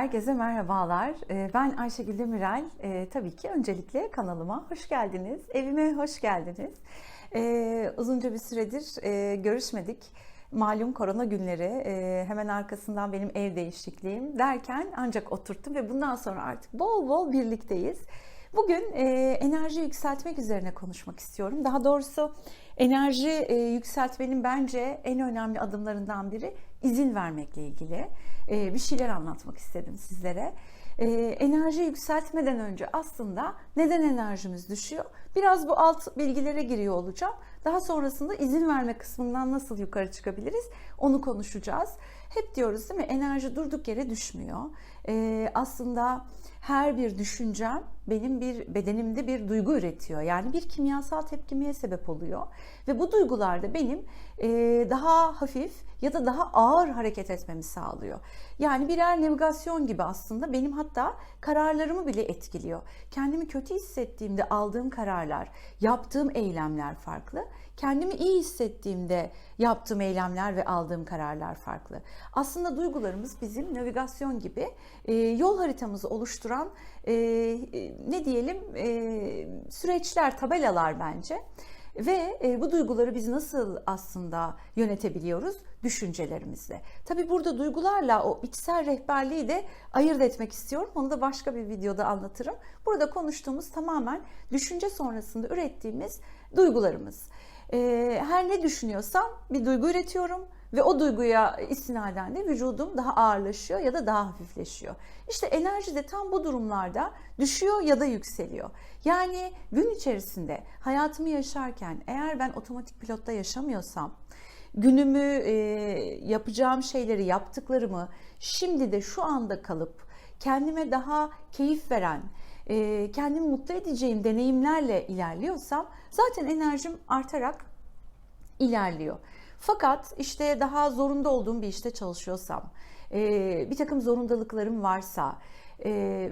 Herkese merhabalar. Ee, Ben Ayşegül Demirel. Ee, Tabii ki öncelikle kanalıma hoş geldiniz. Evime hoş geldiniz. Ee, Uzunca bir süredir e, görüşmedik. Malum korona günleri e, hemen arkasından benim ev değişikliğim derken ancak oturttum ve bundan sonra artık bol bol birlikteyiz. Bugün e, enerji yükseltmek üzerine konuşmak istiyorum. Daha doğrusu enerji e, yükseltmenin bence en önemli adımlarından biri izin vermekle ilgili e, bir şeyler anlatmak istedim sizlere. E, enerji yükseltmeden önce aslında neden enerjimiz düşüyor? Biraz bu alt bilgilere giriyor olacağım. Daha sonrasında izin verme kısmından nasıl yukarı çıkabiliriz onu konuşacağız. Hep diyoruz değil mi enerji durduk yere düşmüyor. E, aslında her bir düşüncem benim bir bedenimde bir duygu üretiyor. Yani bir kimyasal tepkimeye sebep oluyor. Ve bu duygularda benim e, daha hafif ya da daha ağır hareket etmemi sağlıyor. Yani birer navigasyon gibi aslında benim hatta kararlarımı bile etkiliyor. Kendimi kötü hissettiğimde aldığım kararlar, yaptığım eylemler farklı. Kendimi iyi hissettiğimde yaptığım eylemler ve aldığım kararlar farklı. Aslında duygularımız bizim navigasyon gibi yol haritamızı oluşturan e, ne diyelim e, süreçler, tabelalar bence. Ve e, bu duyguları biz nasıl aslında yönetebiliyoruz? Düşüncelerimizle. Tabi burada duygularla o içsel rehberliği de ayırt etmek istiyorum. Onu da başka bir videoda anlatırım. Burada konuştuğumuz tamamen düşünce sonrasında ürettiğimiz duygularımız. E, her ne düşünüyorsam bir duygu üretiyorum ve o duyguya istinaden de vücudum daha ağırlaşıyor ya da daha hafifleşiyor. İşte enerji de tam bu durumlarda düşüyor ya da yükseliyor. Yani gün içerisinde hayatımı yaşarken eğer ben otomatik pilotta yaşamıyorsam günümü e, yapacağım şeyleri yaptıklarımı şimdi de şu anda kalıp kendime daha keyif veren e, kendimi mutlu edeceğim deneyimlerle ilerliyorsam zaten enerjim artarak ilerliyor. Fakat işte daha zorunda olduğum bir işte çalışıyorsam, bir takım zorundalıklarım varsa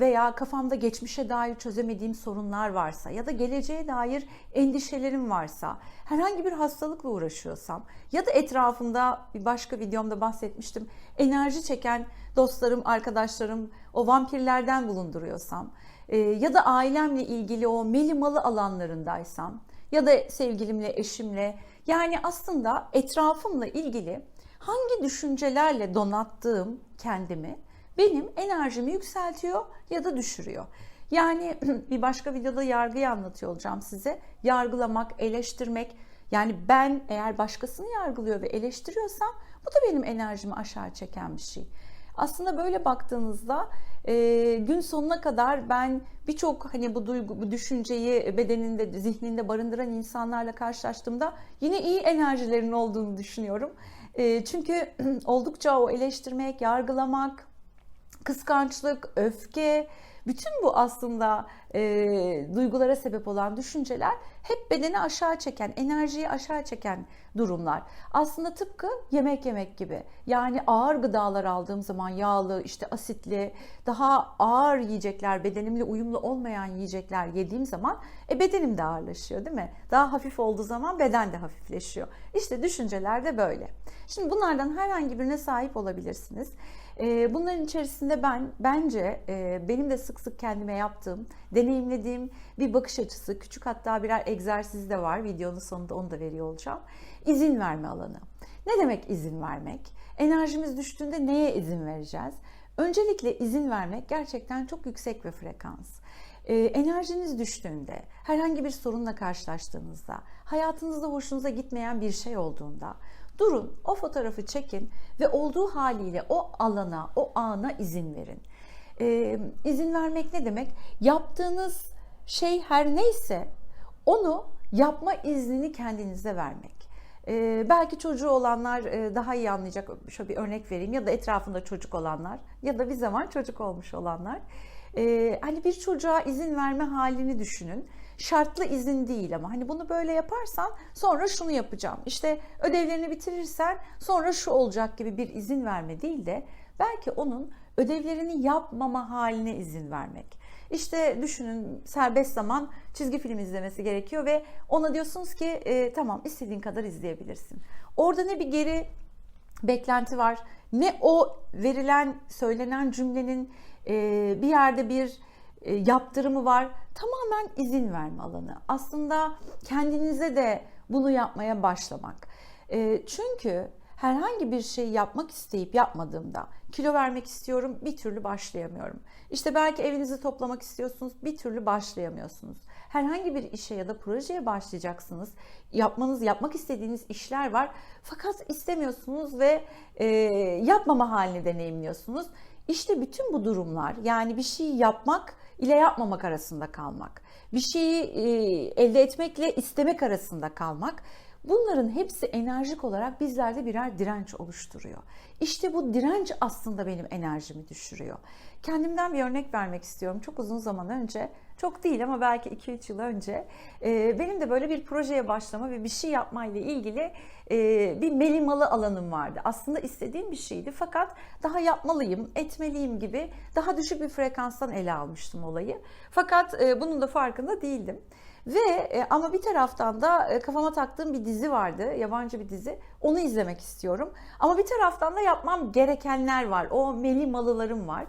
veya kafamda geçmişe dair çözemediğim sorunlar varsa ya da geleceğe dair endişelerim varsa, herhangi bir hastalıkla uğraşıyorsam ya da etrafımda bir başka videomda bahsetmiştim enerji çeken dostlarım, arkadaşlarım o vampirlerden bulunduruyorsam ya da ailemle ilgili o melimalı alanlarındaysam ya da sevgilimle, eşimle yani aslında etrafımla ilgili hangi düşüncelerle donattığım kendimi benim enerjimi yükseltiyor ya da düşürüyor. Yani bir başka videoda yargıyı anlatıyor olacağım size. Yargılamak, eleştirmek. Yani ben eğer başkasını yargılıyor ve eleştiriyorsam bu da benim enerjimi aşağı çeken bir şey. Aslında böyle baktığınızda e, gün sonuna kadar ben birçok hani bu duygu, bu düşünceyi bedeninde, zihninde barındıran insanlarla karşılaştığımda yine iyi enerjilerin olduğunu düşünüyorum. E, çünkü oldukça o eleştirmek, yargılamak, kıskançlık, öfke, bütün bu aslında e, duygulara sebep olan düşünceler hep bedeni aşağı çeken, enerjiyi aşağı çeken durumlar. Aslında tıpkı yemek yemek gibi. Yani ağır gıdalar aldığım zaman yağlı, işte asitli, daha ağır yiyecekler, bedenimle uyumlu olmayan yiyecekler yediğim zaman e, bedenim de ağırlaşıyor değil mi? Daha hafif olduğu zaman beden de hafifleşiyor. İşte düşünceler de böyle. Şimdi bunlardan herhangi birine sahip olabilirsiniz. Ee, bunların içerisinde ben bence e, benim de sık sık kendime yaptığım, deneyimlediğim bir bakış açısı, küçük hatta birer egzersiz de var. Videonun sonunda onu da veriyor olacağım. İzin verme alanı. Ne demek izin vermek? Enerjimiz düştüğünde neye izin vereceğiz? Öncelikle izin vermek gerçekten çok yüksek bir frekans. Ee, enerjiniz düştüğünde, herhangi bir sorunla karşılaştığınızda, hayatınızda hoşunuza gitmeyen bir şey olduğunda, Durun, o fotoğrafı çekin ve olduğu haliyle o alana, o ana izin verin. Ee, izin vermek ne demek? Yaptığınız şey her neyse onu yapma iznini kendinize vermek. Ee, belki çocuğu olanlar e, daha iyi anlayacak. Şöyle bir örnek vereyim ya da etrafında çocuk olanlar ya da bir zaman çocuk olmuş olanlar. Ee, hani bir çocuğa izin verme halini düşünün şartlı izin değil ama hani bunu böyle yaparsan sonra şunu yapacağım. İşte ödevlerini bitirirsen sonra şu olacak gibi bir izin verme değil de belki onun ödevlerini yapmama haline izin vermek. İşte düşünün serbest zaman çizgi film izlemesi gerekiyor ve ona diyorsunuz ki e, tamam istediğin kadar izleyebilirsin. Orada ne bir geri beklenti var. Ne o verilen, söylenen cümlenin e, bir yerde bir e, yaptırımı var. Tamamen izin verme alanı. Aslında kendinize de bunu yapmaya başlamak. E, çünkü herhangi bir şey yapmak isteyip yapmadığımda kilo vermek istiyorum bir türlü başlayamıyorum. İşte belki evinizi toplamak istiyorsunuz bir türlü başlayamıyorsunuz. Herhangi bir işe ya da projeye başlayacaksınız. Yapmanız, yapmak istediğiniz işler var. Fakat istemiyorsunuz ve e, yapmama halini deneyimliyorsunuz. İşte bütün bu durumlar yani bir şeyi yapmak ile yapmamak arasında kalmak. Bir şeyi e, elde etmekle istemek arasında kalmak. Bunların hepsi enerjik olarak bizlerde birer direnç oluşturuyor. İşte bu direnç aslında benim enerjimi düşürüyor. Kendimden bir örnek vermek istiyorum. Çok uzun zaman önce, çok değil ama belki 2-3 yıl önce e, benim de böyle bir projeye başlama ve bir şey yapma ile ilgili e, bir melimalı alanım vardı. Aslında istediğim bir şeydi fakat daha yapmalıyım, etmeliyim gibi daha düşük bir frekanstan ele almıştım olayı. Fakat e, bunun da farkında değildim. Ve e, ama bir taraftan da e, kafama taktığım bir dizi vardı, yabancı bir dizi. Onu izlemek istiyorum. Ama bir taraftan da yapmam gerekenler var. O meli malılarım var.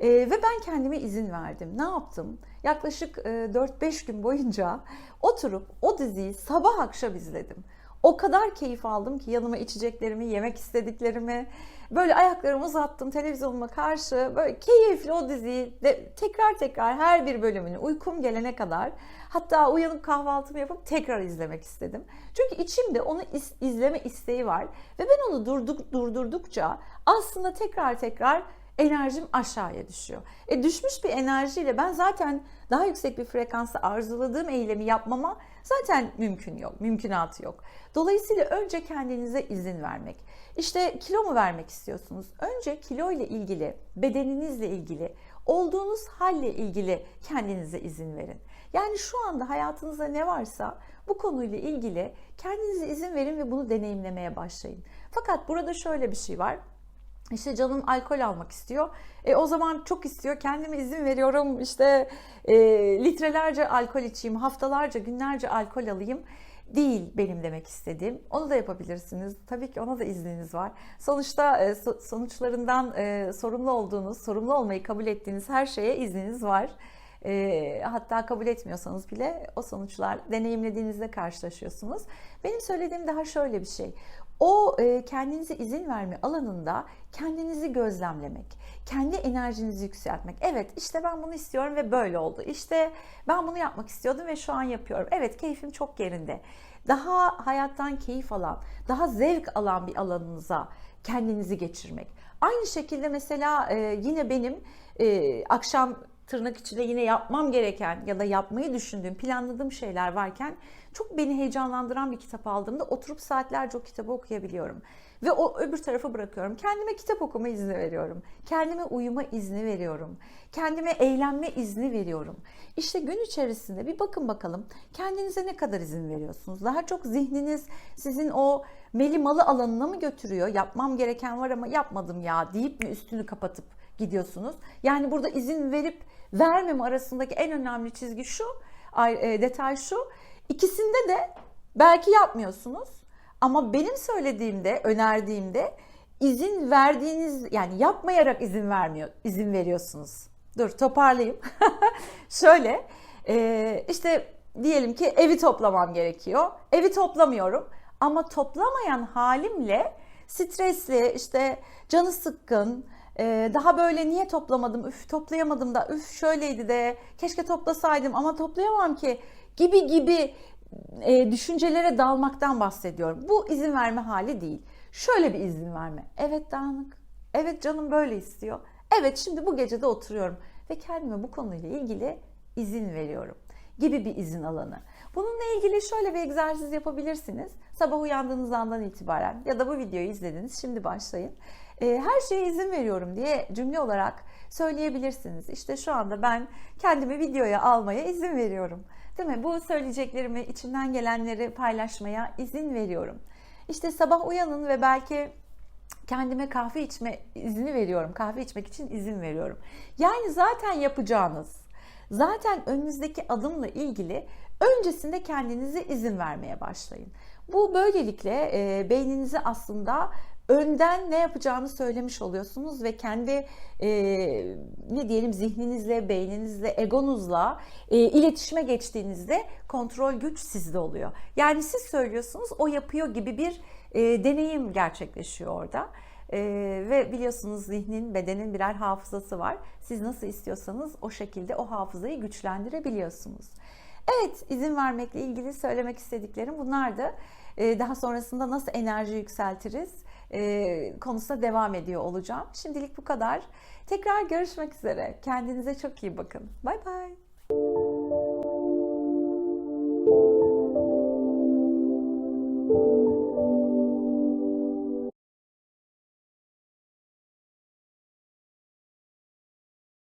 E, ve ben kendime izin verdim. Ne yaptım? Yaklaşık e, 4-5 gün boyunca oturup o diziyi sabah akşam izledim. O kadar keyif aldım ki yanıma içeceklerimi, yemek istediklerimi, böyle ayaklarımı uzattım televizyonuma karşı. Böyle keyifli o diziyi de tekrar tekrar her bir bölümünü uykum gelene kadar hatta uyanıp kahvaltımı yapıp tekrar izlemek istedim. Çünkü içimde onu iz, izleme isteği var ve ben onu durduk, durdurdukça aslında tekrar tekrar enerjim aşağıya düşüyor. E düşmüş bir enerjiyle ben zaten daha yüksek bir frekansta arzuladığım eylemi yapmama zaten mümkün yok, mümkünatı yok. Dolayısıyla önce kendinize izin vermek. İşte kilo mu vermek istiyorsunuz? Önce kilo ile ilgili, bedeninizle ilgili, olduğunuz halle ilgili kendinize izin verin. Yani şu anda hayatınızda ne varsa bu konuyla ilgili kendinize izin verin ve bunu deneyimlemeye başlayın. Fakat burada şöyle bir şey var. İşte canım alkol almak istiyor. E, o zaman çok istiyor. Kendime izin veriyorum. İşte e, litrelerce alkol içeyim, haftalarca, günlerce alkol alayım değil benim demek istediğim. Onu da yapabilirsiniz. Tabii ki ona da izniniz var. Sonuçta e, sonuçlarından e, sorumlu olduğunuz, sorumlu olmayı kabul ettiğiniz her şeye izniniz var. E, hatta kabul etmiyorsanız bile o sonuçlar deneyimlediğinizde karşılaşıyorsunuz. Benim söylediğim daha şöyle bir şey. O e, kendinize izin verme alanında kendinizi gözlemlemek, kendi enerjinizi yükseltmek. Evet işte ben bunu istiyorum ve böyle oldu. İşte ben bunu yapmak istiyordum ve şu an yapıyorum. Evet keyfim çok yerinde. Daha hayattan keyif alan, daha zevk alan bir alanınıza kendinizi geçirmek. Aynı şekilde mesela e, yine benim e, akşam tırnak içinde yine yapmam gereken ya da yapmayı düşündüğüm, planladığım şeyler varken çok beni heyecanlandıran bir kitap aldığımda oturup saatlerce o kitabı okuyabiliyorum. Ve o öbür tarafa bırakıyorum. Kendime kitap okuma izni veriyorum. Kendime uyuma izni veriyorum. Kendime eğlenme izni veriyorum. İşte gün içerisinde bir bakın bakalım kendinize ne kadar izin veriyorsunuz? Daha çok zihniniz sizin o meli malı alanına mı götürüyor? Yapmam gereken var ama yapmadım ya deyip mi üstünü kapatıp gidiyorsunuz? Yani burada izin verip vermeme arasındaki en önemli çizgi şu, e, detay şu. İkisinde de belki yapmıyorsunuz ama benim söylediğimde, önerdiğimde izin verdiğiniz yani yapmayarak izin vermiyor, izin veriyorsunuz. Dur toparlayayım. Şöyle e, işte diyelim ki evi toplamam gerekiyor. Evi toplamıyorum ama toplamayan halimle stresli işte canı sıkkın ee, daha böyle niye toplamadım, üf toplayamadım da, üf şöyleydi de, keşke toplasaydım ama toplayamam ki gibi gibi e, düşüncelere dalmaktan bahsediyorum. Bu izin verme hali değil. Şöyle bir izin verme. Evet dağınık. Evet canım böyle istiyor. Evet şimdi bu gece de oturuyorum ve kendime bu konuyla ilgili izin veriyorum gibi bir izin alanı. Bununla ilgili şöyle bir egzersiz yapabilirsiniz. Sabah uyandığınız andan itibaren ya da bu videoyu izlediniz şimdi başlayın. Ee, her şeye izin veriyorum diye cümle olarak söyleyebilirsiniz. İşte şu anda ben kendimi videoya almaya izin veriyorum. Değil mi? Bu söyleyeceklerimi, içimden gelenleri paylaşmaya izin veriyorum. İşte sabah uyanın ve belki kendime kahve içme izni veriyorum. Kahve içmek için izin veriyorum. Yani zaten yapacağınız, zaten önünüzdeki adımla ilgili öncesinde kendinize izin vermeye başlayın. Bu böylelikle e, beyninizi aslında önden ne yapacağını söylemiş oluyorsunuz ve kendi e, ne diyelim zihninizle, beyninizle, egonuzla e, iletişime geçtiğinizde kontrol güç sizde oluyor. Yani siz söylüyorsunuz, o yapıyor gibi bir e, deneyim gerçekleşiyor orada. E, ve biliyorsunuz zihnin, bedenin birer hafızası var. Siz nasıl istiyorsanız o şekilde o hafızayı güçlendirebiliyorsunuz. Evet, izin vermekle ilgili söylemek istediklerim bunlardı. E, daha sonrasında nasıl enerji yükseltiriz e, konusuna devam ediyor olacağım. Şimdilik bu kadar. Tekrar görüşmek üzere. Kendinize çok iyi bakın. Bay bay.